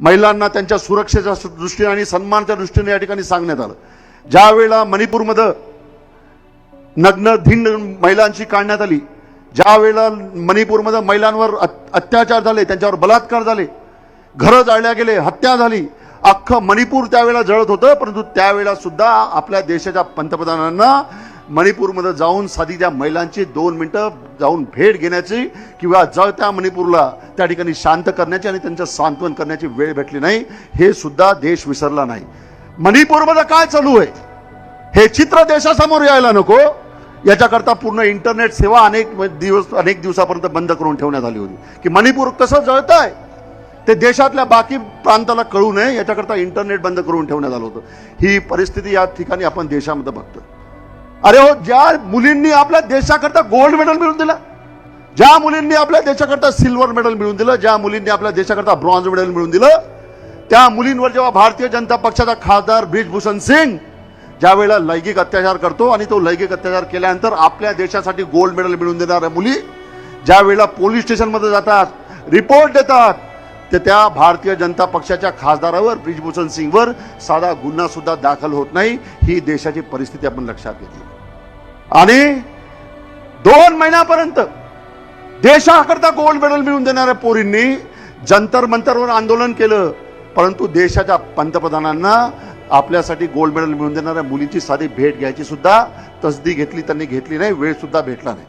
महिलांना त्यांच्या सुरक्षेच्या दृष्टीने आणि सन्मानाच्या दृष्टीने या ठिकाणी सांगण्यात आलं. ज्या वेळेला मणिपूरमध्ये नग्न धिंड महिलांची काढण्यात आली ज्या वेळेला मणिपूरमध्ये महिलांवर अत्याचार झाले त्यांच्यावर बलात्कार झाले घरं जाळल्या गेले हत्या झाली अख्खं मणिपूर त्यावेळेला जळत होतं परंतु त्यावेळेला सुद्धा आपल्या देशाच्या पंतप्रधानांना मणिपूरमध्ये जाऊन साधी त्या महिलांची दोन मिनटं जाऊन भेट घेण्याची किंवा जळत्या मणिपूरला त्या ठिकाणी शांत करण्याची आणि त्यांचं सांत्वन करण्याची वेळ भेटली नाही हे सुद्धा देश विसरला नाही. मणिपूरमध्ये काय चालू आहे? हे चित्र देशासमोर यायला नको. याच्याकरता पूर्ण इंटरनेट सेवा अनेक दिवस अनेक दिवसापर्यंत बंद करून ठेवण्यात आली होती. की मणिपूर कसं जळत आहे ते देशातल्या बाकी प्रांताला कळू नये याच्याकरता इंटरनेट बंद करून ठेवण्यात आलं होतं. ही परिस्थिती या ठिकाणी आपण देशामध्ये बघतो अरे हो ज्या मुलींनी आपल्या देशाकरता गोल्ड मेडल मिळवून दिलं ज्या मुलींनी आपल्या देशाकरता सिल्वर मेडल मिळवून दिलं ज्या मुलींनी आपल्या देशाकरता ब्रॉन्झ मेडल मिळवून दिलं त्या मुलींवर जेव्हा भारतीय जनता पक्षाचा खासदार ब्रिजभूषण सिंग ज्या वेळेला लैंगिक अत्याचार करतो आणि तो लैंगिक अत्याचार केल्यानंतर आपल्या देशासाठी गोल्ड मेडल मिळवून देणाऱ्या मुली ज्या वेळेला पोलीस स्टेशनमध्ये जातात रिपोर्ट देतात ते त्या भारतीय जनता पक्षाच्या खासदारावर ब्रिजभूषण सिंगवर साधा गुन्हा सुद्धा दाखल होत नाही. ही देशाची परिस्थिती आपण लक्षात घेतली. आणि दोन महिन्यापर्यंत देशाकरता गोल्ड मेडल मिळवून देणाऱ्या पोरींनी जंतर मंतरवर आंदोलन केलं. परंतु देशाच्या पंतप्रधानांना आपल्यासाठी गोल्ड मेडल मिळवून देणाऱ्या मुलींची साधी भेट घ्यायची सुद्धा तसदी घेतली त्यांनी घेतली नाही वेळ सुद्धा भेटला नाही.